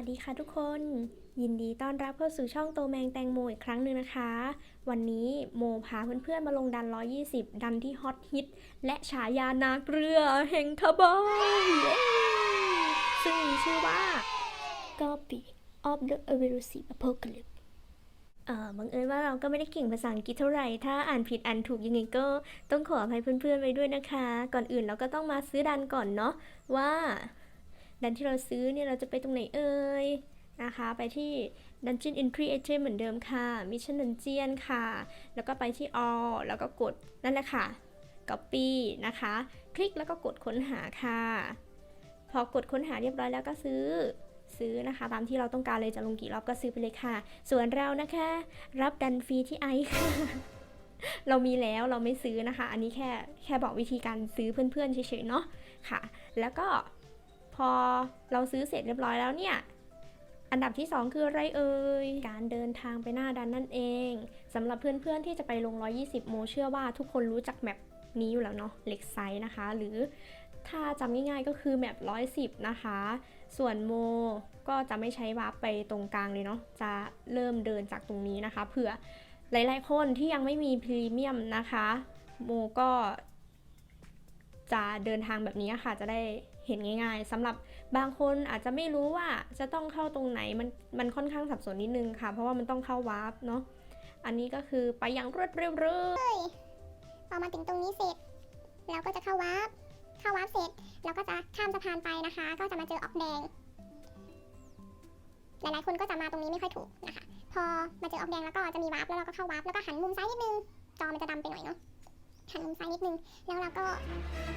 วัสดีค่ะทุกคน ยินดีต้อนรับเข้าสู่ช่องโตแมงแตงโมอีกครั้งหนึ่งนะคะ วันนี้โมพาเพื่อนๆมาลงดัน 120 ดันที่ฮอตฮิต และฉายานาเกลือแห่งทบอยซึ่งมีชื่อว่า Copy of the Elusive Apocalypse เอ่อบังเอิญว่าเราก็ไม่ได้เก่งภาษาอังกฤษเท่าไหร่ ถ้าอ่านผิดอ่านถูกยังไงก็ต้องขออภัยเพื่อนๆไว้ด้วยนะคะ ก่อนอื่นเราก็ต้องมาซื้อดันก่อนเนาะว่า ดันที่เราซื้อเนี่ยเราจะไปตรงไหนเอ่ยนะคะ ไปที่ Dungeon Entry Item เหมือนเดิมค่ะ Mission Dungeon ค่ะ แล้วก็ไปที่ All แล้วก็กดนั่นแหละค่ะ Copy นะคะ คลิกแล้วก็กดค้นหาค่ะ พอกดค้นหาเรียบร้อยแล้วก็ซื้อซื้อนะคะ ตามที่เราต้องการเลยจะลงกี่รอบก็ซื้อไปเลยค่ะ ส่วนเรานะคะ รับดันฟรีที่ไอค่ะ เรามีแล้วเราไม่ซื้อนะคะ อันนี้แค่แค่บอกวิธีการซื้อเพื่อนๆเฉยๆเนาะค่ะ แล้วก็ พอเราซื้อเสร็จเรียบร้อยแล้วเนี่ย อันดับที่ 2 คืออะไรเอ่ย การเดินทางไปหน้าดันนั่นเองสำหรับเพื่อนๆที่จะไปลง 120 โมเชื่อว่าทุกคนรู้จักแมปนี้อยู่แล้วเนาะเล็กไซส์นะคะ หรือถ้าจำง่ายๆก็คือแมป110 นะคะ ส่วนโมก็จะไม่ใช้วาร์ปไปตรงกลางเลยเนาะ จะเริ่มเดินจากตรงนี้นะคะ เผื่อหลายๆคนที่ยังไม่มีพรีเมียมนะคะ โมก็จะเดินทางแบบนี้ค่ะ จะได้ เห็นง่ายๆสำหรับบางคนอาจจะไม่รู้ว่าจะต้องเข้าตรงไหนมันมันค่อนข้างสับสนนิดนึงค่ะ เพราะว่ามันต้องเข้าวาร์ปเนาะอันนี้ก็คือไปอย่างรวดเร็วเลยพอมาถึงตรงนี้เสร็จเราก็จะเข้าวาร์ปเข้าวาร์ปเสร็จเราก็จะข้ามสะพานไปนะคะ ก็จะมาเจอออกแดงหลายๆคนก็จะมาตรงนี้ไม่ค่อยถูกนะคะ พอมาเจอออกแดงแล้วก็จะมีวาร์ปแล้วเราก็เข้าวาร์ปแล้วก็หันมุมซ้ายนิดนึงจอมันจะดำไปหน่อยเนาะหันมุมซ้ายนิดนึง แล้วเราก็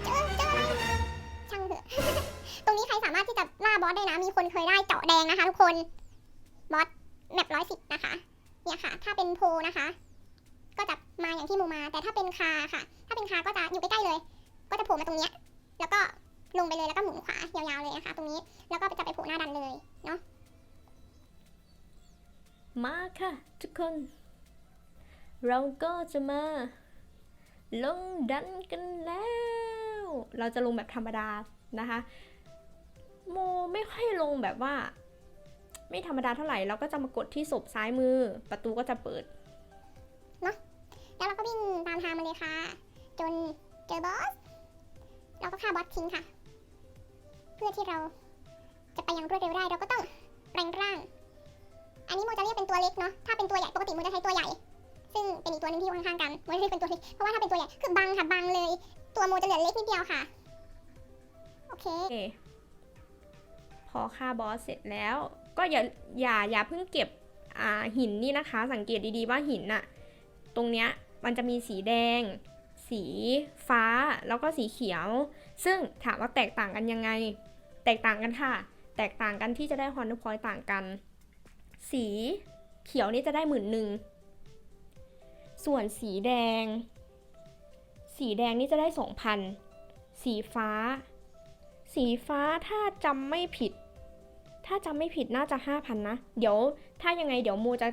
เจอเจออะไร ช่างเถอะ ตรงนี้ใครสามารถที่จะล่าบอสได้นะ มีคนเคยได้เจาะแดงนะคะทุกคน บอสแมปร้อยสิบนะคะ เนี่ยค่ะ ถ้าเป็นโพนะคะ ก็จะมาอย่างที่มูมา แต่ถ้าเป็นคาค่ะ ถ้าเป็นคาก็จะอยู่ใกล้ๆเลย ก็จะโผล่มาตรงเนี้ย แล้วก็ลงไปเลยแล้วก็หมุนขวายาวๆเลยนะคะ ตรงนี้ แล้วก็จะไปโผล่หน้าดันเลยเนาะ มาค่ะทุกคน เราก็จะมาลงดันกันแล้ว เราจะลงแบบธรรมดานะคะ โมไม่ค่อยลงแบบว่า ไม่ธรรมดาเท่าไหร่ เราก็จะมากดที่ศพซ้ายมือ ประตูก็จะเปิดนะแล้วเราก็วิ่งตามทางมาเลยค่ะ จนเจอบอส เราก็ฆ่าบอสทิ้งค่ะ เพื่อที่เราจะไปอยังรวดเร็วได้เราก็ต้องแปลงร่าง อันนี้โมจะเรียกเป็นตัวเล็กเนาะ ถ้าเป็นตัวใหญ่ปกติโมจะใช้ตัวใหญ่ซึ่งเป็นอีกตัวหนึงที่อยู่ข้างๆกันโมจะเรียกเป็นตัวเล็กเพราะว่าถ้าเป็นตัวใหญ่คือบังค่ะบังเลย ตัวโมจะเหลือเล็กนิดเดียวค่ะ โอเคโอคพอฆ่าบอสเสร็จแล้ว ก็อย่าอย่าอย่าเพิ่งเก็บอ่าหินนี่นะคะ สังเกตดีๆว่าหินน่ะ ตรงเนี้ยมันจะมีสีแดง สีฟ้าแล้วก็สีเขียว ซึ่งถามว่าแตกต่างกันยังไง แตกต่างกันค่ะ แตกต่างกันที่จะได้ฮอน n พอยต่างกัน สีเขียวนี่จะได้หมื่นหนึ่งส่วนสีแดง สีแดงนี่จะได้สองพันสีฟ้า สีฟ้าถ้าจำไม่ผิด ถ้าจำไม่ผิดน่าจะ 5,000 นะ เดี๋ยวถ้ายังไงเดี๋ยวโมจะ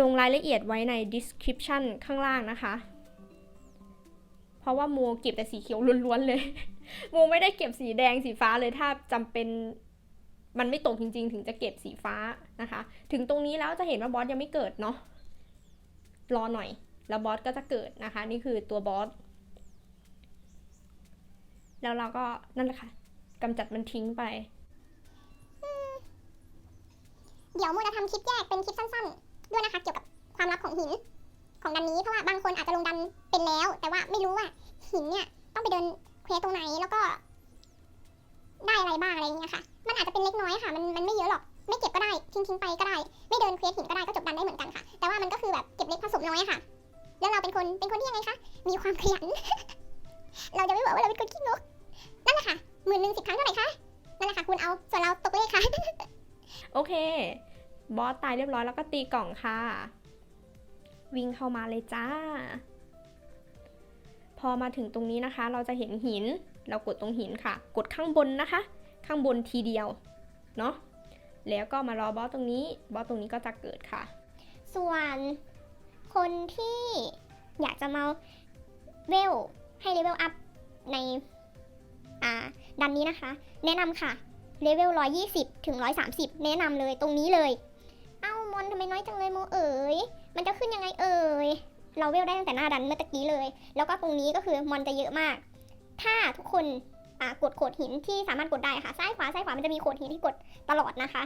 ลงรายละเอียดไว้ใน description ข้างล่างนะคะ เพราะว่าโมเก็บแต่สีเขียวล้วนๆเลยโมไม่ได้เก็บสีแดงสีฟ้าเลยถ้าจำเป็นมันไม่ตกจริง ๆ ถึงจะเก็บสีฟ้านะคะ ถึงตรงนี้แล้วจะเห็นว่าบอสยังไม่เกิดเนาะรอหน่อย แล้วบอสก็จะเกิดนะคะ นี่คือตัวบอส แล้วเราก็นั่นแหละค่ะกำจัดมันทิ้งไป เดี๋ยวโมจะทำคลิปแยกเป็นคลิปสั้นๆ ด้วยนะคะเกี่ยวกับความลับของหิน ของดันนี้เพราะว่าบางคนอาจจะลงดันเป็นแล้ว แต่ว่าไม่รู้ว่าหินเนี่ยต้องไปเดินเควสตรงไหนแล้วก็ ได้อะไรบ้างอะไรอย่างเงี้ยค่ะ มันอาจจะเป็นเล็กน้อยค่ะ มันมันไม่เยอะหรอก ไม่เก็บก็ได้ทิ้งทิ้งๆไปก็ได้ ไม่เดินเควสหินก็ได้ก็จบดันได้เหมือนกันค่ะ แต่ว่ามันก็คือแบบเก็บเล็กผสมน้อยค่ะ แล้วเราเป็นคนเป็นคนที่ยังไงคะมีความขยัน ว่าเราเป็นคนขี้งก นั่นแหละค่ะหมื่นหนึ่งสิบครั้งเท่าไหร่คะ นั่นแหละค่ะคุณเอา ส่วนเราตกเลขค่ะ โอเค บอสตายเรียบร้อยแล้วก็ตีกล่องค่ะ วิ่งเข้ามาเลยจ้า พอมาถึงตรงนี้นะคะ เราจะเห็นหิน เรากดตรงหินค่ะ กดข้างบนนะคะ ข้างบนทีเดียว เนาะ แล้วก็มารอบอสตรงนี้ บอสตรงนี้ก็จะเกิดค่ะ ส่วนคนที่อยากจะมาเวลให้เลเวลอัพ ในดันนี้นะคะ แนะนำค่ะเลเวล120 ถึง 130 แนะนำเลยตรงนี้เลย เอ้ามอนทำไมน้อยจังเลยโมเอ๋ย มันจะขึ้นยังไงเอ่ยเราเวลได้ตั้งแต่หน้าดันเมื่อตะกี้เลย แล้วก็ตรงนี้ก็คือมอนจะเยอะมาก ถ้าทุกคนกดโขดหินที่สามารถกดได้ค่ะซ้ายขวาซ้ายขวามันจะมีโขดหินที่กดตลอดนะคะ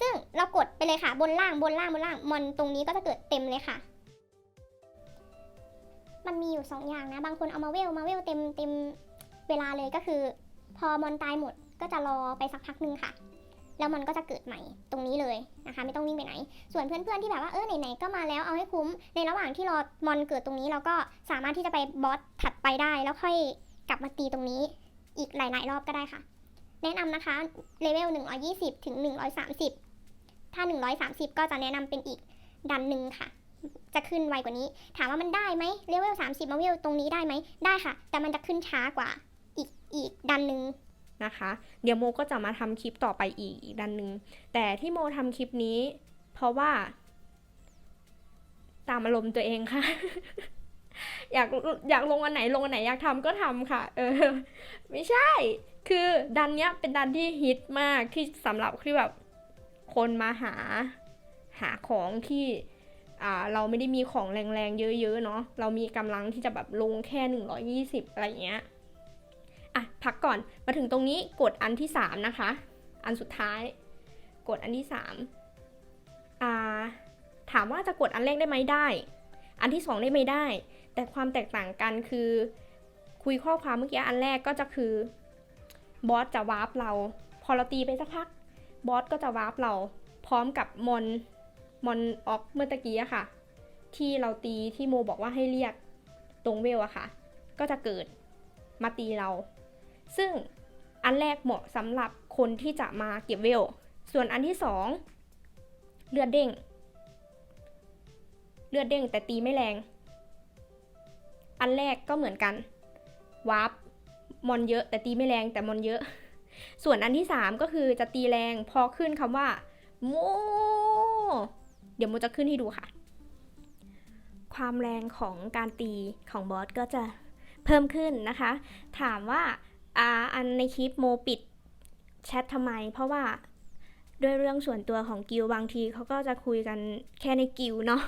ซึ่งเรากดไปเลยค่ะบนล่างบนล่างบนล่างมอนตรงนี้ก็จะเกิดเต็มเลยค่ะ มันมีอยู่สองอย่างนะ บางคนเอามาเวลมาเวลเต็มเต็มเวลาเลยก็คือ พอมอนตายหมดก็จะรอไปสักพักหนึงค่ะ แล้วมันก็จะเกิดใหม่ตรงนี้เลยนะคะ ไม่ต้องวิ่งไปไหน ส่วนเพื่อนๆที่แบบว่าเออไหนๆก็มาแล้วเอาให้คุ้ม ในระหว่างที่รอมอนเกิดตรงนี้เราก็สามารถที่จะไปบอสถัดไปได้แล้วค่อยกลับมาตีตรงนี้อีกหลาย ๆ รอบก็ได้ค่ะ แนะนำนะคะเลเวล120 ถึง 130 ถ้า 130 ก็จะแนะนำเป็นอีกดันหนึ่งค่ะ จะขึ้นไวกว่านี้ ถามว่ามันได้ไหมเลเวล30มาเวลตรงนี้ได้ไหมได้ค่ะ แต่มันจะขึ้นช้ากว่าอีกอีกดันหนึ่งนะคะ เดี๋ยวโมก็จะมาทำคลิปต่อไปอีกอีกด้านหนึ่งแต่ที่โมทำคลิปนี้ เพราะว่า ตามอารมณ์ตัวเองค่ะ อยากอยากลงอันไหนลงอันไหนอยากทำก็ทำค่ะ เออ ไม่ใช่ คือดันเนี้ยเป็นดันที่ฮิตมากที่สำหรับที่แบบคนมาหาหาของที่ อ่าเราไม่ได้มีของแรงๆ เยอะๆเนาะเรามีกำลังที่จะแบบลงแค่หนึ่งร้อะไรเงี้ยอะพักก่อนมาถึงตรงนี้กดอันที่สามนะคะ อันสุดท้าย กดอันที่สามอ่าถามว่าจะกดอันแรกได้ไหมได้ อันที่สองได้ไหมได้ แต่ความแตกต่างกันคือคุยข้อความเมื่อกี้อันแรกก็จะคือบอสจะวาร์ปเรา พอเราตีไปสักพักบอสก็จะวาร์ปเราพร้อมกับมอน มอนออกเมื่อตะกี้อะค่ะ ที่เราตีที่โมบอกว่าให้เรียกตรงเวลอะค่ะ ก็จะเกิดมาตีเรา ซึ่งอันแรกเหมาะสำหรับคนที่จะมาเก็บเวล ส่วนอันที่สองเลือดเด้ง เลือดเด้งแต่ตีไม่แรง อันแรกก็เหมือนกันวาร์ปมอนเยอะแต่ตีไม่แรงแต่มอนเยอะ ส่วนอันที่สามก็คือจะตีแรงพอขึ้นคำว่า โม เดี๋ยวโมจะขึ้นให้ดูค่ะ ความแรงของการตีของบอสก็จะเพิ่มขึ้นนะคะ ถามว่าอ่าอันในคลิปโมปิดแชททำไม เพราะว่าด้วยเรื่องส่วนตัวของกิลบางทีเขาก็จะคุยกันแค่ในกิลเนาะ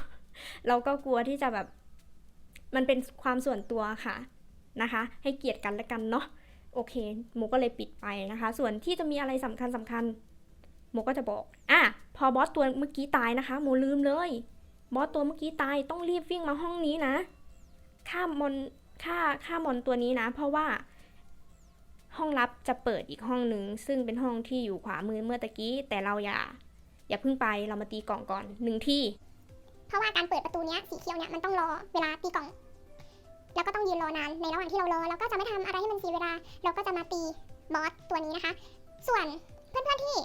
เราก็กลัวที่จะแบบมันเป็นความส่วนตัวค่ะนะคะ ให้เกียรติกันและกันเนาะโอเคโมก็เลยปิดไปนะคะ ส่วนที่จะมีอะไรสำคัญสำคัญ โมก็จะบอกอะพอบอสตัวเมื่อกี้ตายนะคะ โมลืมเลย บอสตัวเมื่อกี้ตายต้องรีบวิ่งมาห้องนี้นะฆ่ามอนฆ่าฆ่ามอนตัวนี้นะ เพราะว่า ห้องลับจะเปิดอีกห้องหนึ่งซึ่งเป็นห้องที่อยู่ขวามือเมื่อตะกี้ แต่เราอย่า อย่าเพิ่งไปเรามาตีกล่องก่อนหนึ่งที่ เพราะว่าการเปิดประตูเนี้ยสีเขียวเนี่ยมันต้องรอเวลาตีกล่อง แล้วก็ต้องยืนรอนานในระหว่างที่เรารอเราก็จะไม่ทำอะไรให้มันเสียเวลาเราก็จะมาตีบอสตัวนี้นะคะ ส่วนเพื่อนๆที่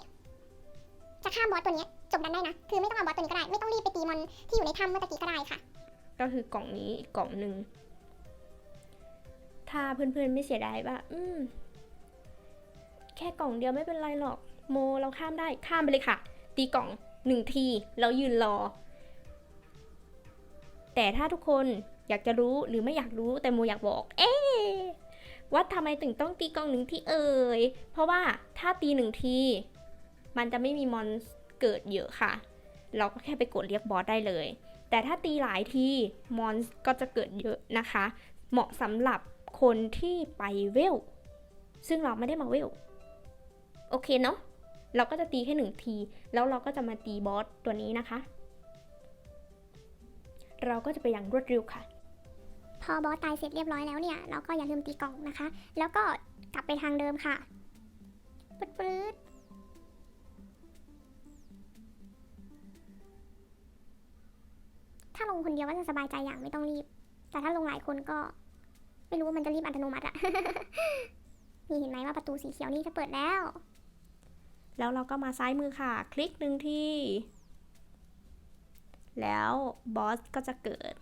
จะข้ามบอสตัวนี้จบดันได้นะ คือไม่ต้องเอาบอสตัวนี้ก็ได้ ไม่ต้องรีบไปตีมอนที่อยู่ในถ้ำเมื่อตะกี้ก็ได้ค่ะ ก็คือกล่องนี้อีกกล่องหนึ่ง ถ้าเพื่อนๆไม่เสียดายว่า อืม แค่กล่องเดียวไม่เป็นไรหรอก โมเราข้ามได้ ข้ามไปเลยค่ะ ตีกล่องหนึ่งทีแล้วยืนรอ แต่ถ้าทุกคนอยากจะรู้หรือไม่อยากรู้แต่โมอยากบอก เอ๊ะว่าทำไมถึงต้องตีกล่องหนึ่งที่เอ่ย เพราะว่าถ้าตีหนึ่งที มันจะไม่มีมอนเกิดเยอะค่ะ เราก็แค่ไปกดเรียกบอสได้เลย แต่ถ้าตีหลายทีมอนก็จะเกิดเยอะนะคะ เหมาะสำหรับคนที่ไปเวล ซึ่งเราไม่ได้มาเวล โอเคเนาะ เราก็จะตีแค่หนึ่งที แล้วเราก็จะมาตีบอสตัวนี้นะคะ เราก็จะไปอย่างรวดเร็วค่ะพอบอสตายเสร็จเรียบร้อยแล้วเนี่ย เราก็อย่าลืมตีกล่องนะคะ แล้วก็กลับไปทางเดิมค่ะปืด ถ้าลงคนเดียวก็จะสบายใจอย่างไม่ต้องรีบ แต่ถ้าลงหลายคนก็ ไม่รู้ว่ามันจะรีบอัตโนมัติอะนี่เห็นไหมว่าประตูสีเขียวนี่จะเปิดแล้ว แล้วเราก็มาซ้ายมือค่ะ คลิกหนึ่งที่ แล้วบอสก็จะเกิด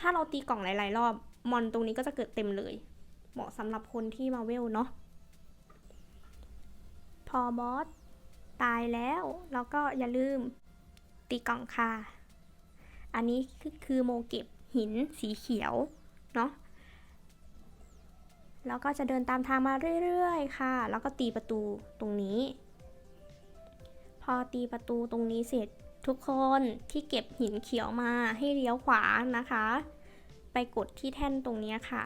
ถ้าเราตีกล่องหลาย ๆ รอบ มอนตรงนี้ก็จะเกิดเต็มเลย เหมาะสำหรับคนที่มาเวลเนาะ พอบอสตายแล้วเราก็อย่าลืมตีกล่องค่ะ อันนี้คือโมเก็บหินสีเขียวเนาะแล้วก็จะเดินตามทางมาเรื่อยๆ ค่ะ แล้วก็ตีประตูตรงนี้ พอตีประตูตรงนี้เสร็จทุกคนที่เก็บหินเขียวมาให้เลี้ยวขวานะคะ ไปกดที่แท่นตรงนี้ค่ะ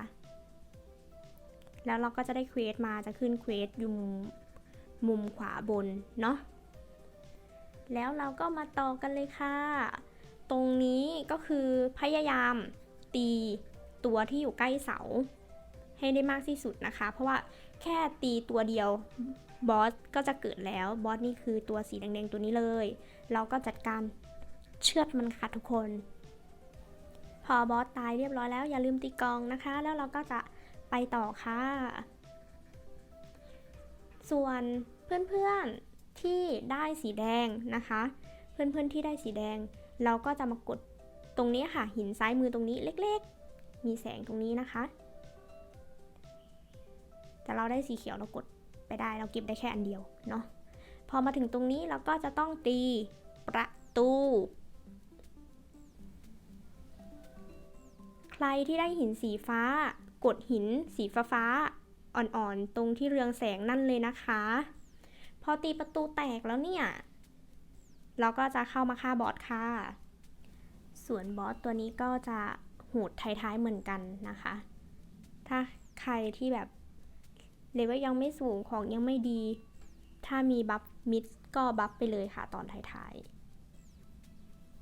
แล้วเราก็จะได้เควสมาจะขึ้นเควสอยู่มุมมุมขวาบนเนาะแล้วเราก็มาต่อกันเลยค่ะ ตรงนี้ก็คือพยายามตีตัวที่อยู่ใกล้เสา ให้ได้มากที่สุดนะคะ เพราะว่าแค่ตีตัวเดียวบอสก็จะเกิดแล้วบอสนี่คือตัวสีแดงๆตัวนี้เลย เราก็จัดการเชือดมันค่ะทุกคน พอบอสตายเรียบร้อยแล้วอย่าลืมตีกองนะคะ แล้วเราก็จะไปต่อค่ะ ส่วนเพื่อนๆที่ได้สีแดงนะคะ เพื่อนๆที่ได้สีแดง เราก็จะมากดตรงนี้ค่ะ หินซ้ายมือตรงนี้เล็กๆ มีแสงตรงนี้นะคะ แต่เราได้สีเขียวเรากดไปได้ เราเก็บได้แค่อันเดียวเนาะ พอมาถึงตรงนี้เราก็จะต้องตีประตู ใครที่ได้หินสีฟ้ากดหินสีฟ้าฟ้าๆอ่อนๆ ตรงที่เรืองแสงนั่นเลยนะคะ พอตีประตูแตกแล้วเนี่ย เราก็จะเข้ามาฆ่าบอสค่ะ ส่วนบอสตัวนี้ก็จะโหดท้ายๆเหมือนกันนะคะ ถ้าใครที่แบบเลเวลยังไม่สูงของยังไม่ดี ถ้ามีบัฟมิดก็บัฟไปเลยค่ะตอนท้าย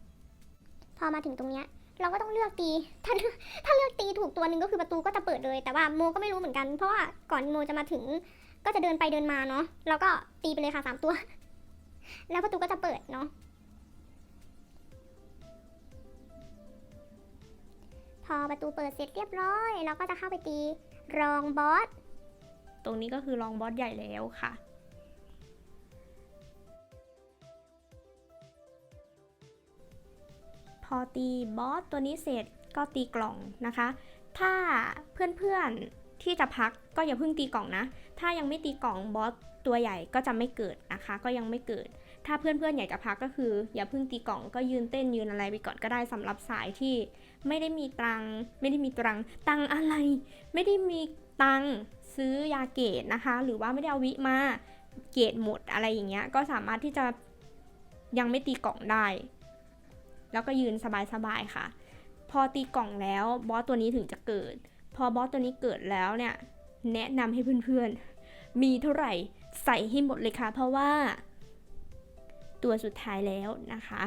ๆ พอมาถึงตรงเนี้ยเราก็ต้องเลือกตี ถ้าเลือกถ้าเลือกตีถูกตัวหนึ่งก็คือประตูก็จะเปิดเลย แต่ว่าโมก็ไม่รู้เหมือนกัน เพราะว่าก่อนโมจะมาถึงก็จะเดินไปเดินมาเนาะแล้วก็ตีไปเลยค่ะสามตัว แล้วประตูก็จะเปิดเนาะพอประตูเปิดเสร็จเรียบร้อย เราก็จะเข้าไปตีรองบอสตรงนี้ก็คือรองบอสใหญ่แล้วค่ะพอตีบอสตัวนี้เสร็จก็ตีกล่องนะคะ ถ้าเพื่อนๆ ที่จะพักก็อย่าเพิ่งตีกล่องนะ ถ้ายังไม่ตีกล่องบอสตัวใหญ่ก็จะไม่เกิดนะคะ ก็ยังไม่เกิด ถ้าเพื่อนๆอยากจะพักก็คือ อย่าเพิ่งตีกล่องก็ยืนเต้นยืนอะไรไปก่อนก็ได้สำหรับสายที่ไม่ได้มีตังค์ไม่ได้มีตังค์ตังอะไร ไม่ได้มีตังค์ซื้อยาเกตนะคะ หรือว่าไม่ได้เอาวิมาเกตหมดอะไรอย่างเงี้ยก็สามารถที่จะยังไม่ตีกล่องได้ แล้วก็ยืนสบายๆค่ะ พอตีกล่องแล้วบอสตัวนี้ถึงจะเกิด พอบอสตัวนี้เกิดแล้วเนี่ย แนะนำให้เพื่อนๆ มีเท่าไหร่ใส่ให้หมดเลยค่ะ เพราะว่า ตัวสุดท้ายแล้วนะคะ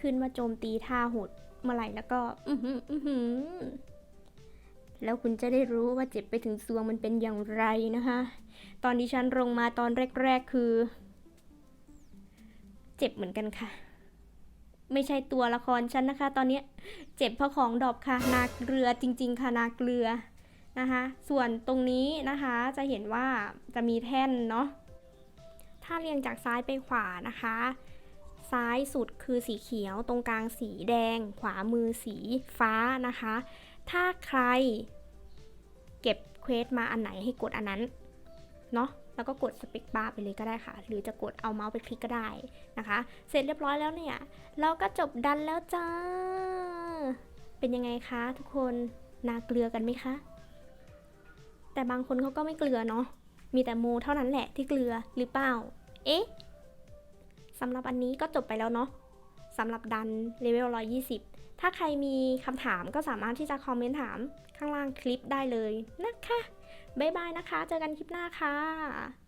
ขึ้นมาโจมตีท่าหดเมื่อไหร่แล้วก็อือหืออือหือแล้วคุณจะได้รู้ว่าเจ็บไปถึงซวงมันเป็นอย่างไรนะคะ ตอนที่ฉันลงมาตอนแรก ๆ คือ เจ็บเหมือนกันค่ะ ไม่ใช่ตัวละครฉันนะคะ ตอนนี้เจ็บเพราะของดอปค่ะ นาเกลือจริง ๆ ค่ะ นาเกลือนะคะ ส่วนตรงนี้นะคะจะเห็นว่าจะมีแท่นเนาะ ถ้าเรียงจากซ้ายไปขวานะคะ ซ้ายสุดคือสีเขียว ตรงกลางสีแดง ขวามือสีฟ้านะคะ ถ้าใครเก็บเควสมาอันไหนให้กดอันนั้น เนาะ แล้วก็กดสเปกบาร์ไปเลยก็ได้ค่ะ หรือจะกดเอาเมาส์ไปคลิกก็ได้นะคะ เสร็จเรียบร้อยแล้วเนี่ย เราก็จบดันแล้วจ้า เป็นยังไงคะทุกคนนาเกลือกันไหมคะ แต่บางคนเขาก็ไม่เกลือเนาะ มีแต่โมเท่านั้นแหละที่เกลือหรือเปล่า เอ๊ะสำหรับอันนี้ก็จบไปแล้วเนาะสำหรับดันเลเวล 120 ถ้าใครมีคำถามก็สามารถที่จะคอมเมนต์ถามข้างล่างคลิปได้เลยนะคะ บ๊ายบายนะคะ เจอกันคลิปหน้าค่ะ